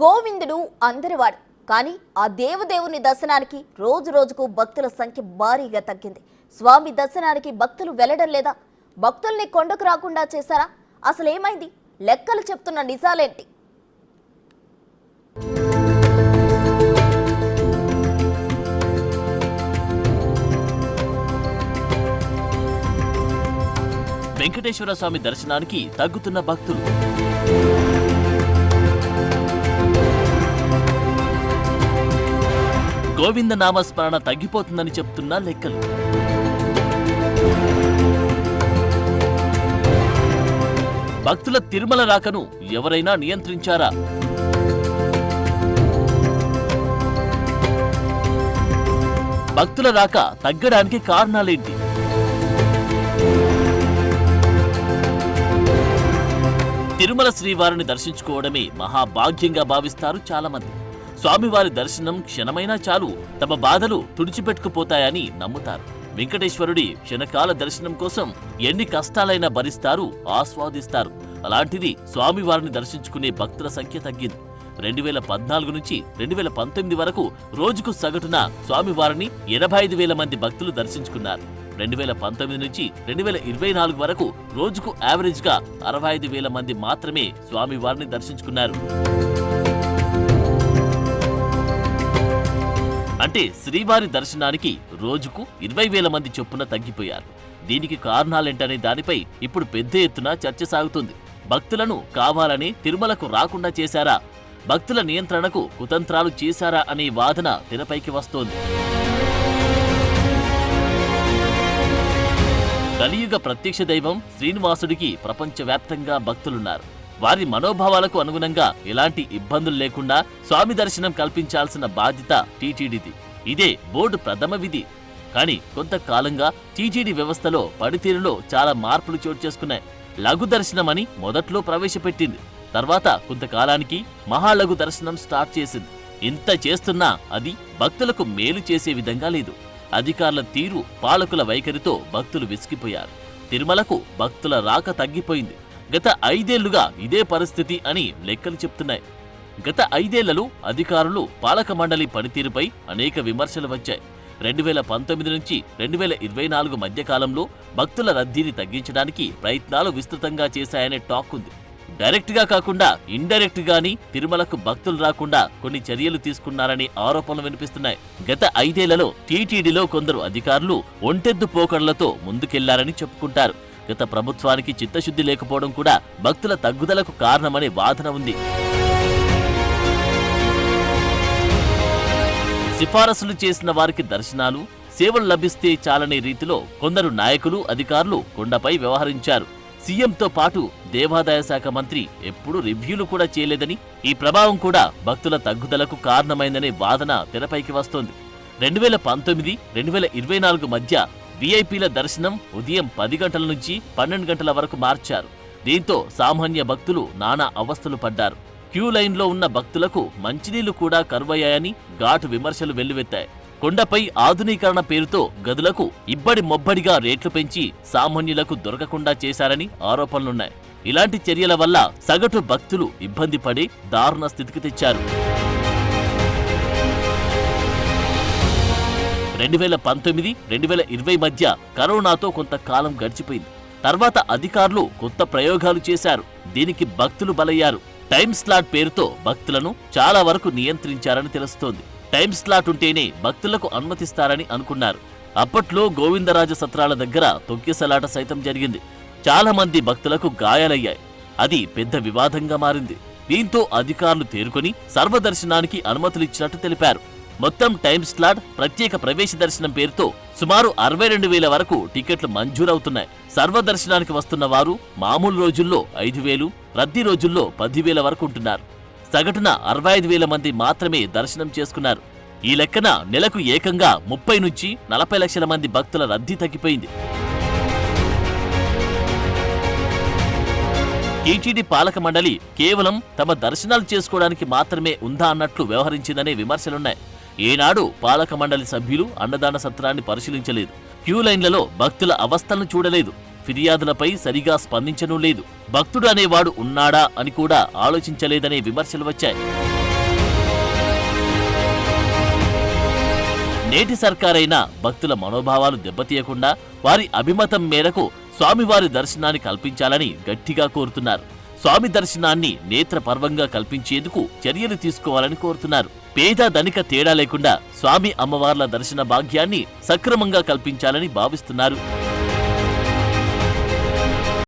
గోవిందుడు అందరివాడు. కానీ ఆ దేవదేవుని దర్శనానికి రోజు రోజుకు భక్తుల సంఖ్య భారీగా తగ్గింది. స్వామి దర్శనానికి భక్తులు వెళ్ళడం లేదా? భక్తుల్ని కొండకు రాకుండా చేశారా? అసలు ఏమైంది లెక్కలు చెప్తున్న నిజాలేంటి? వెంకటేశ్వర స్వామి దర్శనానికి తగ్గుతున్న భక్తులు. గోవింద నామస్మరణ తగ్గిపోతుందని చెప్తున్న లెక్కలు. భక్తుల తిరుమల రాకను ఎవరైనా నియంత్రించారా? భక్తుల రాక తగ్గడానికి కారణాలేంటి? తిరుమల శ్రీవారిని దర్శించుకోవడమే మహాభాగ్యంగా భావిస్తారు చాలా మంది స్వామివారి దర్శనం క్షణమైనా చాలు తమ బాధలు తుడిచిపెట్టుకుపోతాయని నమ్ముతారు. వెంకటేశ్వరుడి క్షణకాల దర్శనం కోసం ఎన్ని కష్టాలైనా భరిస్తారు ఆస్వాదిస్తారు. అలాంటిది స్వామివారిని దర్శించుకునే భక్తుల సంఖ్య తగ్గింది. రెండు వేల పద్నాలుగు నుంచి రెండు వేల పంతొమ్మిది వరకు రోజుకు సగటున స్వామివారిని ఎనభై ఐదు వేల మంది భక్తులు దర్శించుకున్నారు. రెండు వేల పంతొమ్మిది నుంచి రెండు వేల ఇరవై నాలుగు వరకు రోజుకు యావరేజ్గా అరవై ఐదు వేల మంది మాత్రమే స్వామివారిని దర్శించుకున్నారు. అంటే శ్రీవారి దర్శనానికి రోజుకు ఇరవై వేల మంది చొప్పున తగ్గిపోయారు. దీనికి కారణాలేంటనే దానిపై ఇప్పుడు పెద్ద ఎత్తున చర్చ సాగుతుంది. భక్తులను కావాలని తిరుమలకు రాకుండా చేశారా? భక్తుల నియంత్రణకు కుతంత్రాలు చేశారా అనే వాదన తెరపైకి వస్తోంది. కలియుగ ప్రత్యక్ష దైవం శ్రీనివాసుడికి ప్రపంచవ్యాప్తంగా భక్తులున్నారు. వారి మనోభావాలకు అనుగుణంగా ఎలాంటి ఇబ్బందులు లేకుండా స్వామి దర్శనం కల్పించాల్సిన బాధ్యత టీటీడీది. ఇదే బోర్డు ప్రథమ విధి. కానీ కొంతకాలంగా టీటీడీ వ్యవస్థలో పనితీరులో చాలా మార్పులు చోటు చేసుకున్నాయి. లఘు దర్శనం అని మొదట్లో ప్రవేశపెట్టింది. తర్వాత కొంతకాలానికి మహాలఘు దర్శనం స్టార్ట్ చేసింది. ఇంత చేస్తున్నా అది భక్తులకు మేలు చేసే విధంగా లేదు. అధికారుల తీరు పాలకుల వైఖరితో భక్తులు విసిగిపోయారు. తిరుమలకు భక్తుల రాక తగ్గిపోయింది. గత ఐదేళ్ళుగా ఇదే పరిస్థితి అని లెక్కలు చెప్తున్నాయి. గత ఐదేళ్ళలో అధికారులు పాలక మండలి పనితీరుపై అనేక విమర్శలు వచ్చాయి. రెండు వేల పంతొమ్మిది నుంచి రెండు వేల ఇరవై నాలుగు మధ్య కాలంలో భక్తుల రద్దీని తగ్గించడానికి ప్రయత్నాలు విస్తృతంగా చేశాయనే టాక్ ఉంది. డైరెక్ట్గా కాకుండా ఇండైరెక్ట్ గాని తిరుమలకు భక్తులు రాకుండా కొన్ని చర్యలు తీసుకున్నారనే ఆరోపణలు వినిపిస్తున్నాయి. గత ఐదేళ్ళలో టీటీడీలో కొందరు అధికారులు ఒంటెద్దు పోకడలతో ముందుకెళ్ళారని చెప్పుకుంటారు. గత ప్రభుత్వానికి చిత్తశుద్ధి లేకపోవడం కూడా భక్తుల తగ్గుదలకు కారణమనే వాదన ఉంది. సిఫారసులు చేసిన వారికి దర్శనాలు సేవలు లభిస్తే చాలనే రీతిలో కొందరు నాయకులు అధికారులు కొండపై వ్యవహరించారు. సీఎంతో పాటు దేవాదాయ శాఖ మంత్రి ఎప్పుడూ రివ్యూలు కూడా చేయలేదని ఈ ప్రభావం కూడా భక్తుల తగ్గుదలకు కారణమైందనే వాదన తెరపైకి వస్తోంది. రెండు వేల పంతొమ్మిది రెండు వేల ఇరవై నాలుగు మధ్య వీఐపీల దర్శనం ఉదయం పది గంటల నుంచి పన్నెండు గంటల వరకు మార్చారు. దీంతో సామాన్య భక్తులు నానా అవస్థలు పడ్డారు. క్యూ లైన్లో ఉన్న భక్తులకు మంచినీళ్ళు కూడా కరువయ్యాయని ఘాటు విమర్శలు వెల్లువెత్తాయి. కొండపై ఆధునీకరణ పేరుతో గదులకు ఇబ్బడి మొబ్బడిగా రేట్లు పెంచి సామాన్యులకు దొరకకుండా చేశారని ఆరోపణలున్నాయి. ఇలాంటి చర్యల వల్ల సగటు భక్తులు ఇబ్బంది పడి దారుణ స్థితికి తెచ్చారు. రెండు వేల పంతొమ్మిది రెండు వేల ఇరవై మధ్య కరోనాతో కొంతకాలం గడిచిపోయింది. తర్వాత అధికారులు కొత్త ప్రయోగాలు చేశారు. దీనికి భక్తులు బలయ్యారు. టైం స్లాట్ పేరుతో భక్తులను చాలా వరకు నియంత్రించారని తెలుస్తోంది. టైం స్లాట్ ఉంటేనే భక్తులకు అనుమతిస్తారని అనుకున్నారు. అప్పట్లో గోవిందరాజ సత్రాల దగ్గర తొక్కిసలాట సైతం జరిగింది. చాలా మంది భక్తులకు గాయాలయ్యాయి. అది పెద్ద వివాదంగా మారింది. దీంతో అధికారులు తేరుకొని సర్వదర్శనానికి అనుమతులిచ్చినట్టు తెలిపారు. మొత్తం టైం స్లాట్ ప్రత్యేక ప్రవేశ దర్శనం పేరుతో సుమారు అరవై రెండు వేల వరకు టికెట్లు మంజూరవుతున్నాయి. సర్వదర్శనానికి వస్తున్న వారు మామూలు రోజుల్లో ఐదు వేలు రద్దీ రోజుల్లో పదివేల వరకు ఉంటున్నారు. సగటున అరవై ఐదు వేల మంది మాత్రమే దర్శనం చేసుకున్నారు. ఈ లెక్కన నెలకు ఏకంగా ముప్పై నుంచి నలభై లక్షల మంది భక్తుల రద్దీ తగ్గిపోయింది. టీటీడీ పాలక మండలి కేవలం తమ దర్శనాలు చేసుకోవడానికి మాత్రమే ఉందా అన్నట్లు వ్యవహరించిందనే విమర్శలున్నాయి. ఏనాడు పాలక మండలి సభ్యులు అన్నదాన సత్రాన్ని పరిశీలించలేదు. క్యూ లైన్లలో భక్తుల అవస్థలను చూడలేదు. ఫిర్యాదులపై సరిగా స్పందించనూ లేదు. భక్తుడు అనేవాడు ఉన్నాడా అని కూడా ఆలోచించలేదనే విమర్శలు వచ్చాయి. నేటి సర్కారైనా భక్తుల మనోభావాలు దెబ్బతీయకుండా వారి అభిమతం మేరకు స్వామివారి దర్శనాన్ని కల్పించాలని గట్టిగా కోరుతున్నారు. స్వామి దర్శనాన్ని నేత్రపర్వంగా కల్పించేందుకు చర్యలు తీసుకోవాలని కోరుతున్నారు. పేద ధనిక తేడా లేకుండా స్వామి అమ్మవార్ల దర్శన భాగ్యాన్ని సక్రమంగా కల్పించాలని భావిస్తున్నారు.